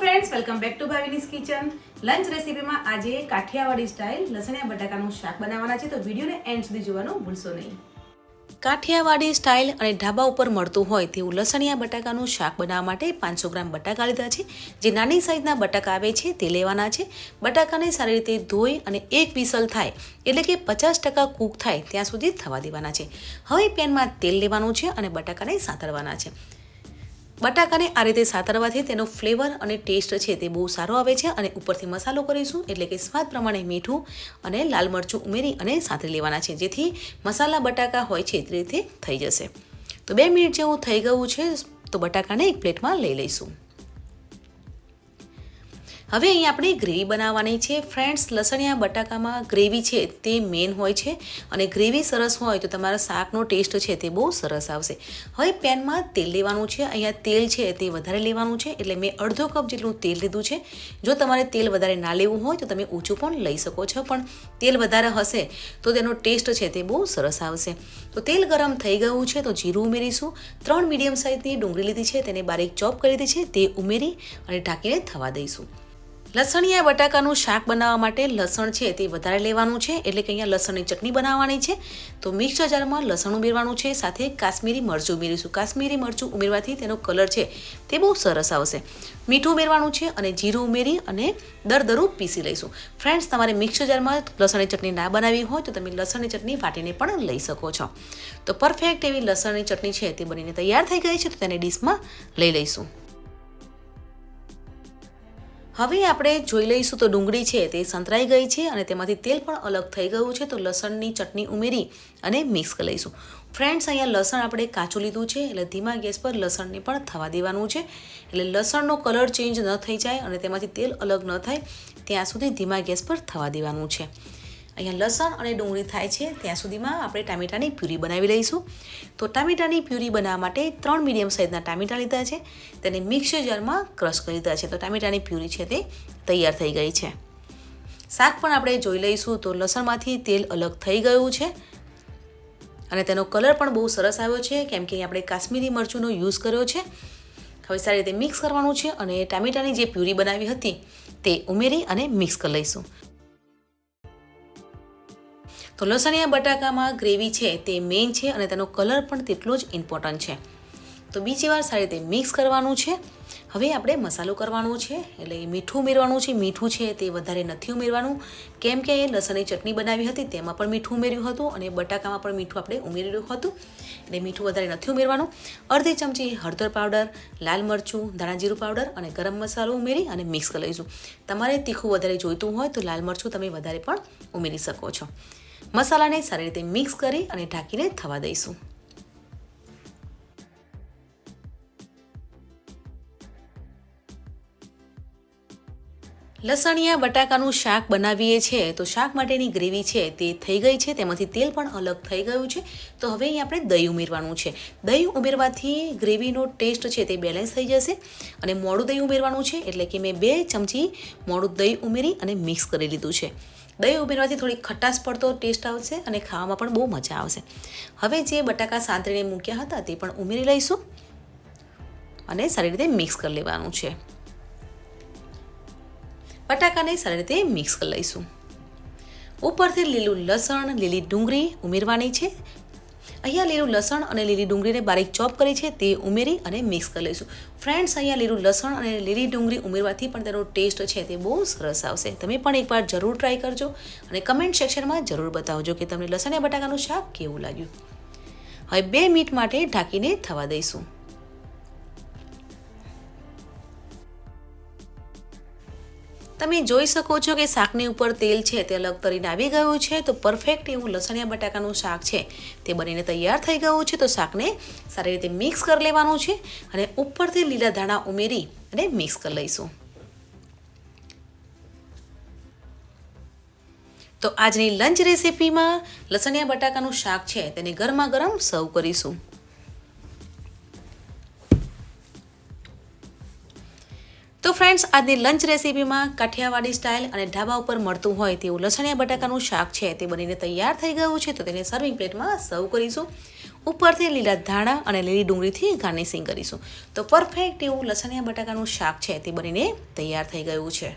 Friends welcome back to Bhavini's kitchen lunch રેસીપીમાં આજે Kathiawadi style લસણિયા બટાકાનું શાક બનાવવાના છે, તો વિડીયોને એન્ડ સુધી જોવાનું ભૂલશો નહીં. કાઠિયાવાડી સ્ટાઇલ અને ઢાબા ઉપર મળતું હોય તેવું લસણિયા બટાકાનું શાક બનાવવા માટે પાંચસો ગ્રામ બટાકા લીધા છે. જે નાની સાઇઝના બટાકા આવે છે, તે લેવાના છે. બટાકાને સારી રીતે ધોઈ અને એક વિસલ થાય, એટલે કે પચાસ ટકા કૂક થાય, ત્યાં સુધી થવા દેવાના છે. હવે પેનમાં તેલ લેવાનું છે અને બટાકાને સાંતળવાના છે. બટાકાને આ રીતે સાતરવાથી તેનો ફ્લેવર અને ટેસ્ટ છે તે બહુ સારો આવે છે અને ઉપરથી મસાલો કરીશું એટલે કે સ્વાદ પ્રમાણે મીઠું અને લાલ મરચું ઉમેરી અને સાતરી લેવાના છે, જેથી મસાલા બટાકા હોય છે તે રીતે થઈ જશે. તો બે મિનિટ જેવું થઈ ગયું છે, તો બટાકાને એક પ્લેટમાં લઈ લઈશું. હવે અહીં આપણે ગ્રેવી બનાવવાની છે. ફ્રેન્ડ્સ, લસણિયા બટાકામાં ગ્રેવી છે તે મેન હોય છે અને ગ્રેવી સરસ હોય તો તમારા શાકનો ટેસ્ટ છે તે બહુ સરસ આવશે. હવે પેનમાં તેલ લેવાનું છે. અહીંયા તેલ છે તે વધારે લેવાનું છે. એટલે મેં અડધો કપ જેટલું તેલ લીધું છે. જો તમારે તેલ વધારે ના લેવું હોય તો તમે ઓછું પણ લઈ શકો છો. પણ તેલ વધારે હશે તો તેનો ટેસ્ટ છે તે બહુ સરસ આવશે. તો તેલ ગરમ થઈ ગયું છે તો જીરું ઉમેરીશું. ત્રણ મીડિયમ સાઇઝની ડુંગળી લીધી છે. તેને બારીક ચોપ કરી દીધી છે. તે ઉમેરી અને ઢાંકીને થવા દઈશું. લસણિયા બટાકાનું શાક બનાવવા માટે લસણ છે તે વધારે લેવાનું છે, એટલે કે અહીંયા લસણની ચટણી બનાવવાની છે. તો મિક્સર જારમાં લસણ ઉમેરવાનું છે, સાથે કાશ્મીરી મરચું ઉમેરીશું. કાશ્મીરી મરચું ઉમેરવાથી તેનો કલર છે તે બહુ સરસ આવશે. મીઠું ઉમેરવાનું છે અને જીરું ઉમેરી અને દરદરું પીસી લઈશું. ફ્રેન્ડ્સ, તમારે મિક્સર જારમાં લસણની ચટણી ના બનાવી હોય તો તમે લસણની ચટણી વાટીને પણ લઈ શકો છો. તો પરફેક્ટ એવી લસણની ચટણી છે તે બનીને તૈયાર થઈ ગઈ છે, તો તેને ડીશમાં લઈ લઈશું. હવે આપણે જોઈ લઈશું તો ડુંગળી છે તે સંતરાઈ ગઈ છે અને તેમાંથી તેલ પણ અલગ થઈ ગયું છે તો લસણની ચટણી ઉમેરી અને મિક્સ કરી લઈશું. ફ્રેન્ડ્સ, અહીંયા લસણ આપણે કાચું લીધું છે એટલે ધીમા ગેસ પર લસણને પણ થવા દેવાનું છે. એટલે લસણનો કલર ચેન્જ ન થઈ જાય અને તેમાંથી તેલ અલગ ન થાય, ત્યાં સુધી ધીમા ગેસ પર થવા દેવાનું છે. અહીંયા લસણ અને ડુંગળી થાય છે, ત્યાં સુધીમાં આપણે ટામેટાની પ્યુરી બનાવી લઈશું. તો ટામેટાની પ્યુરી બનાવવા માટે ત્રણ મીડિયમ સાઇઝના ટામેટા લીધા છે, તેને મિક્સર જારમાં ક્રશ કરી દીધા છે. તો ટામેટાની પ્યુરી છે તે તૈયાર થઈ ગઈ છે. શાક પણ આપણે જોઈ લઈશું તો લસણમાંથી તેલ અલગ થઈ ગયું છે. અને તેનો કલર પણ બહુ સરસ આવ્યો છે, કેમ કે આપણે કાશ્મીરી મરચુંનો યુઝ કર્યો છે. હવે સારી રીતે મિક્સ કરવાનું છે અને ટામેટાની જે પ્યુરી બનાવી હતી તે ઉમેરી અને મિક્સ કરી લઈશું. તો લસણિયા બટાકામાં ગ્રેવી છે તે મેઇન છે અને તેનો કલર પણ તેટલો જ ઇમ્પોર્ટન્ટ છે. તો બીજી વાર સારી રીતે મિક્સ કરવાનું છે. હવે આપણે મસાલો કરવાનો છે, એટલે મીઠું ઉમેરવાનું છે. મીઠું છે તે વધારે નથી ઉમેરવાનું. કેમ કે લસણની ચટણી બનાવી હતી તેમાં પણ મીઠું ઉમેર્યું હતું અને બટાકામાં પણ મીઠું આપણે ઉમેર્યું હતું. એટલે મીઠું વધારે નથી ઉમેરવાનું. અડધી ચમચી હળદર પાવડર, લાલ મરચું ધાણાજીરું પાવડર અને ગરમ મસાલો ઉમેરી અને મિક્સ કરી લઈશું. તમારે તીખું વધારે જોઈતું હોય તો લાલ મરચું તમે વધારે પણ ઉમેરી શકો છો. મસાલાને સારી રીતે મિક્સ કરી અને ઢાંકીને થવા દઈશું. લસણિયા બટાકાનું શાક બનાવીએ છીએ તો શાક માટેની ગ્રેવી છે તે થઈ ગઈ છે, તેમાંથી તેલ પણ અલગ થઈ ગયું છે. તો હવે અહીં આપણે દહીં ઉમેરવાનું છે. દહીં ઉમેરવાથી ગ્રેવીનો ટેસ્ટ છે તે બેલેન્સ થઈ જશે અને મોડું દહીં ઉમેરવાનું છે એટલે કે મેં બે ચમચી મોડું દહીં ઉમેરી અને મિક્સ કરી લીધું છે. દહીં ઉમેરવાથી થોડી ખટાશ પડતો ટેસ્ટ આવશે અને ખાવામાં પણ બહુ મજા આવશે. હવે જે બટાકા સાંતળીને મૂક્યા હતા તે પણ ઉમેરી લઈશું અને સારી રીતે મિક્સ કરી લેવાનું છે. બટાકાને સારી રીતે મિક્સ કરી લઈશું. ઉપરથી લીલું લસણ, લીલી ડુંગળી ઉમેરવાની છે. અહીંયા લીલું લસણ અને લીલી ડુંગળીને બારીક ચોપ કરી છે, તે ઉમેરી અને મિક્સ કરી લઈશું. ફ્રેન્ડ્સ, અહીંયા લીલું લસણ અને લીલી ડુંગળી ઉમેરવાથી પણ તેનો ટેસ્ટ છે તે બહુ સરસ આવશે. તમે પણ એકવાર જરૂર ટ્રાય કરજો અને કમેન્ટ સેક્શનમાં જરૂર બતાવજો કે તમને લસણ અને બટાકાનું શાક કેવું લાગ્યું. હવે બે મિનિટ માટે ઢાંકીને થવા દઈશું. તમે જોઈ શકો છો કે શાકની ઉપર તેલ છે તે અલગ તરીને આવી ગયું છે, તો પરફેક્ટ એવું લસણિયા બટાકાનું શાક છે. તે બનીને તૈયાર થઈ ગયું છે, તો શાકને સારી રીતે મિક્સ કરી લેવાનું છે અને ઉપરથી લીલા ધાણા ઉમેરી અને મિક્સ કરી લઈશું. તો આજની લંચ રેસીપીમાં લસણિયા બટાકાનું શાક છે, તેને ગરમા ગરમ સર્વ કરીશું. તો ફ્રેન્ડ્સ આજની લંચ રેસીપીમાં કાઠિયાવાડી સ્ટાઇલ અને ઢાબા ઉપર મળતું હોય તેવું લસણિયા બટાકાનું શાક છે તે બનીને તૈયાર થઈ ગયું છે તો તેને સર્વિંગ પ્લેટમાં સર્વ કરીશું. ઉપરથી લીલા ધાણા અને લીલી ડુંગળીથી ગાર્નિશિંગ કરીશું. તો પરફેક્ટ એવું લસણિયા બટાકાનું શાક છે તે બનીને તૈયાર થઈ ગયું છે.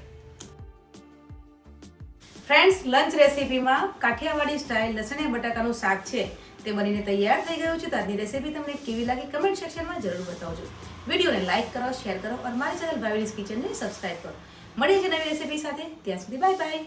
ફ્રેન્ડ્સ લંચ રેસીપીમાં કાઠિયાવાડી સ્ટાઇલ લસણિયા બટાકાનું શાક છે તે બનીને તૈયાર થઈ ગયું છે તો આજની રેસીપી તમને કેવી લાગી કમેન્ટ સેક્શનમાં જરૂર બતાવજો. વિડીયોને લાઇક કરો, શેર કરો અને મારી ચેનલ ભાવેલીસ કિચનને સબસ્ક્રાઇબ કરો. મળીએ છીએ નવી રેસીપી સાથે. ત્યાં સુધી બાય બાય.